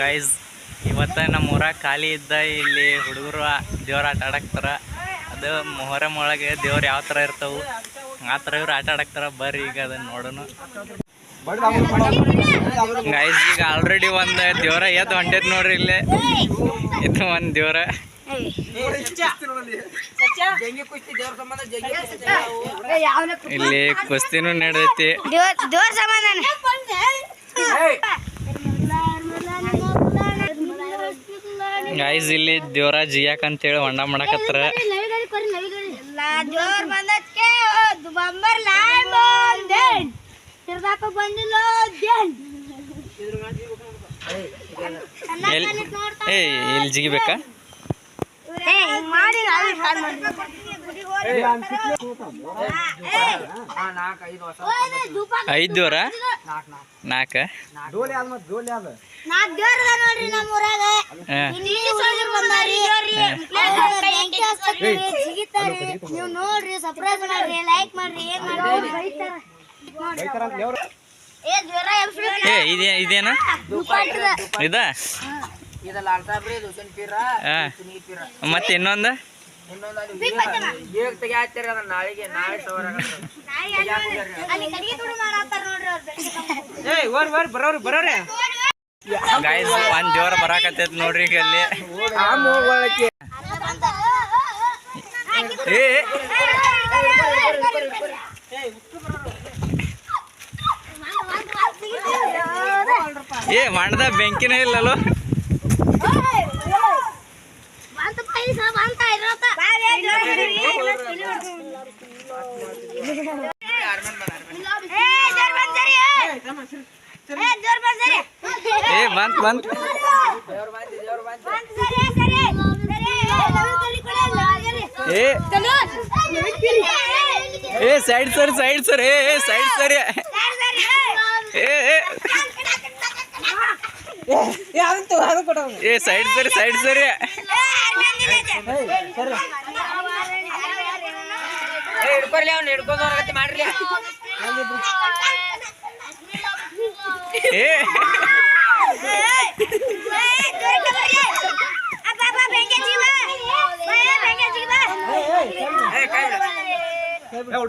Guys ಇವತ್ತು ನಮ್ಮ ಊರಾಗ ಖಾಲಿ ಇದ್ದ ಇಲ್ಲಿ ಹುಡುಗರು ದೇವ್ರು ಆಟ ಆಡಕ್ತಾರ. ಅದು ಮೊಹರಂ ಒಳಗೆ ದೇವ್ರು ಯಾವ ಥರ ಇರ್ತವು ಆ ಥರ ಇವ್ರು ಆಟ ಆಡಕ್ತಾರ. ಬರ್ರಿ ಈಗ ಅದನ್ನ ನೋಡೋಣ. ಗೈಸ್ ಈಗ ಆಲ್ರೆಡಿ ಒಂದು ದೇವ್ರ ಎದ್ದು ಹೊಂಟೈತಿ ನೋಡ್ರಿ ಇಲ್ಲೇ. ಇದು ಒಂದು ದೇವ್ರ. ಇಲ್ಲಿ ಕುಸ್ತಿನೂ ನಡೆದೈತಿ. ಗೈಸ್ ಇಲ್ಲಿ ದೇವರಾಜ್ ಜಿಯಾಕ್ ಅಂತೇಳಿ ಹೊಂಡ ಮಾಡಕತ್ತಾರ ಏ ಇಲ್ಲಿ ಜಿಗಿಬೇಕಾ ಹಾಳ್. ಐದು ದೇವ್ರ? ನಾಲ್ಕ? ನೋಡ್ರಿ ನಮ್ಮ ಊರಾಗ ಇಲ್ಲಿ ಬಂದಾರಿ. ಜಿಗಿತಾರ್ರಿ. ನೀವ್ ನೋಡ್ರಿ ಸರ್ಪ್ರೈಸ್ ಮಾಡ್ರಿ ಲೈಕ್ ಮಾಡ್ರಿ ಏನ್ ಮಾಡ್ರಿ? ಬೈತಾರ. ಏ ಜ್ವರ ಎಬ್ಸ್ಬಿಡ್ರಿ. ಏ ಇದೇ ಇದೇನ? ದುಪ್ಪಾಟ್ದ. ಇದ? ಇದು ಲಾಲ್ ಸಾಬ್ರಿ ಹುಸೇನ್ ಪೀರ ಹಾಂ. ಸುನೀಲ್ ಪೀರ. ಮತ್ತೆ ಇನ್ನೊಂದು? ನಾಳೆಗೆ ನಾಳೆ ಸವಾರ ಬರೋರಿ ಬರೋರಿ. ಗಾಯ್ಸ್ ಒಂದ್ ದೇವ್ರ ಬರಾಕತ್ತೈತ್ ನೋಡ್ರಿ ಈಗ ಅಲ್ಲಿ. ಏ ಮಾಡ್ದ ಬೆಂಕಿನೇ ಇಲ್ಲಲ್ಲೋ. ಏ, ಜೋರ್ ಬಂದ್ ಸರಿ, ಏ. ಬಂತ್ ಬಂತ್ ಏ, ಏ. ಸೈಡ್ ಸರ್ ಸೈಡ್ ಸರ್ ಏ ಸೈಡ್ ಸರಿ ಏ. ಸೈಡ್ ಸರಿ ಸೈಡ್ ಸರಿ ಹಿಡ್ಕೊರ್ಲಿ ಅವ್ನು ಹಿಡ್ಕೊಂಡು ಮಾಡ್ರಿ ಏ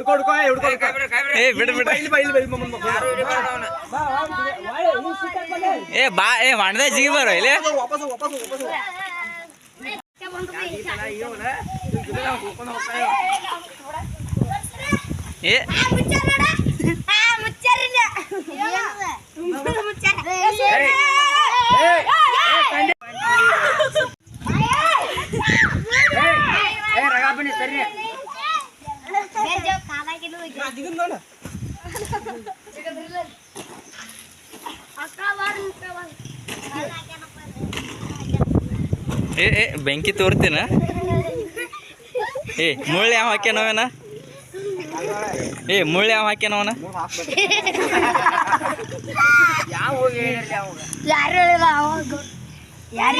ಹುಡ್ಕೋ ಹುಡ್ಕೋ ಹುಡ್ಕೋ ಏ, ಕೈ ಬಿಡು ಕೈ ಬಿಡು ಏ ಬಿಡು ಬಿಡು ಇಲ್ಲಿ ಬಾ ಇಲ್ಲಿ ಬಾ ಇಲ್ಲಿ ಬಾ, ಬಾ, ಬಾ. ಯಾರು ಹಿಡಿಬಾರ್ದು ಅವ್ನ. ಏ ಬಾ ಏ ಮಾಡ್ದೆ ಜಿಗಿ ಬರೋ ಇಲ್ಲಿ ವಾಪಸ್ ವಾಪಸ್ ವಾಪಸ್ ಈ ಸಲ ಇವನ ಇವ್ನ ಹಿಡ್ಕೊಂಡು ಹೋಗ್ತಾನೆ ಇವ. ಏ ಏ ಏ ಏ ಬೆಂಕಿ ತೋರ್ತೀನ? ಏ ಮುಳ್ಳು ಯಾವ ಹಾಕ್ಯಾನವೇನ ಏ ಮುಳ್ಳು ಯಾವ ಹಾಕ್ಯಾನವನ ಯಾರು ಹೋಗಿ ಹೇಳಿರ್ಲಿ ಅವಾಗ? ಯಾರು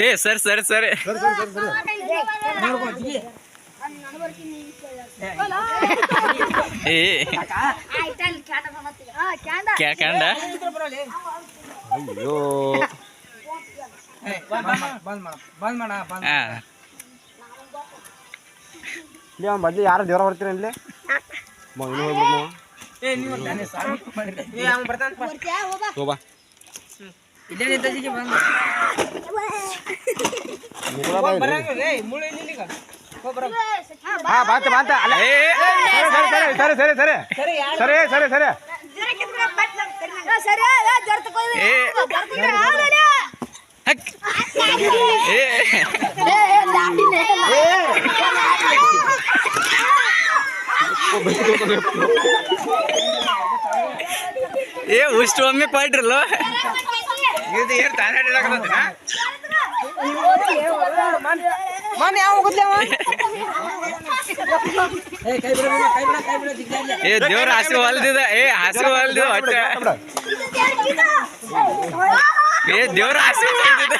ಏ ಸರ್ ಆ ಸರ್ ಸರಿ. ಸರಿ ಸರಿ ಸರಿ ಸರಿ ಸರಿ ಸರಿ ಏ ಕ್ಯಾಕಂಡ ಅಯ್ಯೋ. ಬಂದ್ ಮಾಡ ಬಂದ್ ಮಾಡ ಬಂದ್ ಹಾ ಇಲ್ಲಿ ಅವ್ನ ಬದ್ಲಿ ಯಾರು ದೇವ್ರ ಬರ್ತೀರ ಇಲ್ಲಿ? ಮಗನ ಏ ನೀವು ತಾನೇ ಸಾರಿ ಮಾಡಿದ್ರೆ ಏ ಅವ್ನು ಬರ್ತಾನಪ್ಪ ತೋಬಾ ಇಲ್ಲೇ ನಿಂತಿಗೆ ಬಂದ ಮುಗುಳ ಬಾ ಇಲ್ಲಿ. ಬರಂಗ ಏ ಮುಳ್ಳು ಇಲ್ಲ ಈಗ ಹೋಗ್ ಬರಂಗ ಹಾ ಬಾತ ಬಾತ ಅಲ್ಲ ಏ ಸರಿ ಸರಿ ಸರಿ ಸರಿ ಸರಿ ಸರಿ ಯಾರು ಸರಿ ಸರಿ ಸರಿ ಏ ಹಕ್. ಏ ಏ ಉಷ್ಟು ಒಮ್ಮೆ ಪಾಡ್ರಲ್ಲ? ಇದು ಏನು ತಾನೇ ಮನೆ ಯಾವ ಹೋಗುದ್ಲೆ ಅವ? ಏ ದೇವ್ರ ಹಸಿ ಹೊಲ್ದಿದ. ಏ ಹಸಿ ಹೊಲ್ದಿದ ಹೊಟ್ಟೆ. ಏ ದೇವ್ರ ಹಸಿ ಹೊಲ್ದಿದ.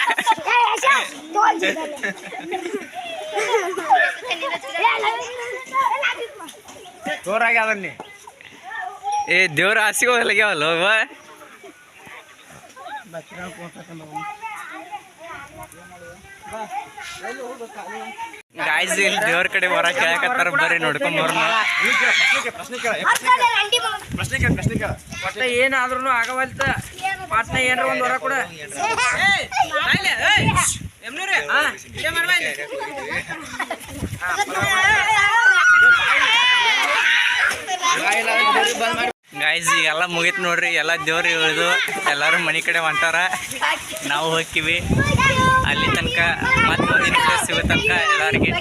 ಜೋರಾಗಿ ಅದನ್ನಿ ಏ ದೇವ್ರ ಆಸೆಗೆ ಹೊಲಗ್ಯಾವಲ್ಲ ಅವ ಗಾಯ್ಸ್ ಇಲ್ಲಿ ದೇವ್ರ ಕಡೆ ಹೊರ ಕೇಳಕತ್ತಾರ ಬರ್ರಿ ನೋಡ್ಕೊಂಡ್ ಬರ್ನ ಪ್ರಶ್ನೆ ಕೇಳ ಪ್ರಶ್ನೆ ಕೇಳ ಪ್ರಶ್ನೆ ಕೇಳ ಒಟ್ಟ ಏನಾದ್ರೂ ಆಗವಲ್ತ ಪಾಟ್ನ ಏನ್ರ ಒಂದ್ ವರ ಕೂಡ ಗಾಯ್ಸ್ ಈಗೆಲ್ಲ ಮುಗೀತು ನೋಡ್ರಿ, ಎಲ್ಲ ದೇವ್ರಿ ಇಳಿದು ಎಲ್ಲರೂ ಮನೆ ಕಡೆ ಹೊಂಟಾರ. ನಾವು ಹೋಗ್ತೀವಿ. ಅಲ್ಲಿ ತನಕ ಮತ್ತೆ ಸಿಗೋ ತನಕ ಎಲ್ಲರಿಗೆ